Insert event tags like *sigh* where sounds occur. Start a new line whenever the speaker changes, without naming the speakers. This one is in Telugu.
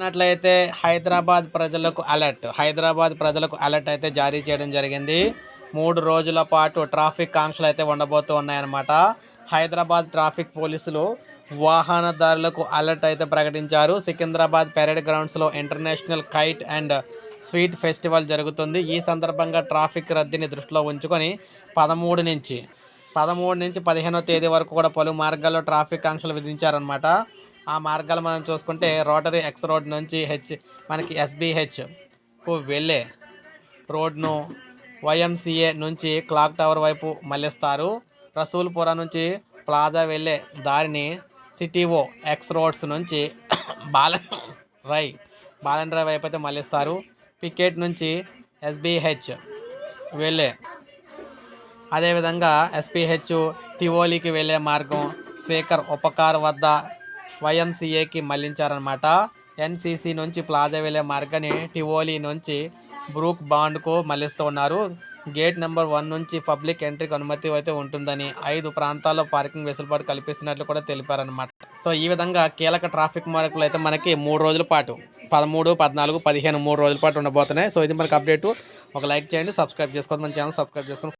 చూసుకున్నట్లయితే హైదరాబాద్ ప్రజలకు అలర్ట్. హైదరాబాద్ ప్రజలకు అలర్ట్ అయితే జారీ చేయడం జరిగింది. మూడు రోజుల పాటు ట్రాఫిక్ ఆంక్షలు అయితే ఉండబోతూ ఉన్నాయన్నమాట. హైదరాబాద్ ట్రాఫిక్ పోలీసులు వాహనదారులకు అలర్ట్ అయితే ప్రకటించారు. సికింద్రాబాద్ పెరేడ్ గ్రౌండ్స్లో international kite and sweet festival జరుగుతుంది. ఈ సందర్భంగా ట్రాఫిక్ రద్దీని దృష్టిలో ఉంచుకొని పదమూడు నుంచి పదమూడు నుంచి పదిహేనో తేదీ వరకు కూడా పలు మార్గాల్లో ట్రాఫిక్ ఆంక్షలు విధించారనమాట ఆ మార్గాలు మనం చూసుకుంటే రోటరీ ఎక్స్ రోడ్ నుంచి హెచ్ మనకి ఎస్బీహెచ్కు వెళ్ళే రోడ్ను వైఎంసీఏ నుంచి క్లాక్ టవర్ వైపు మళ్ళిస్తారు. రసూల్పురా నుంచి ప్లాజా వెళ్ళే దారిని సిటీఓ ఎక్స్ రోడ్స్ నుంచి బాల *coughs* రై బాలన్ రై వైపు అయితే మళ్ళిస్తారు. పికెట్ నుంచి ఎస్బీహెచ్ వెళ్ళే అదేవిధంగా ఎస్పీహెచ్ టివోలీకి వెళ్ళే మార్గం స్పీకర్ ఉపకార్ వద్ద వైఎంసీఏకి మళ్ళించారనమాట ఎన్సీసీ నుంచి ప్లాజా వెళ్ళే మార్గాన్ని టివోలీ నుంచి బ్రూక్ బాండ్కు మళ్ళిస్తూ ఉన్నారు. గేట్ నెంబర్ వన్ నుంచి పబ్లిక్ ఎంట్రీకి అనుమతి అయితే ఉంటుందని ఐదు ప్రాంతాల్లో పార్కింగ్ వెసులుబాటు కల్పిస్తున్నట్లు కూడా తెలిపారనమాట సో ఈ విధంగా కీలక ట్రాఫిక్ మార్కులు అయితే మనకి మూడు రోజుల పాటు పదమూడు పద్నాలుగు పదిహేను మూడు రోజుల పాటు ఉండబోతున్నాయి. సో ఇది మనకు అప్డేట్. ఒక లైక్ చేయండి సబ్స్క్రైబ్ చేసుకోండి. మన ఛానల్ సబ్స్క్రైబ్ చేసుకొని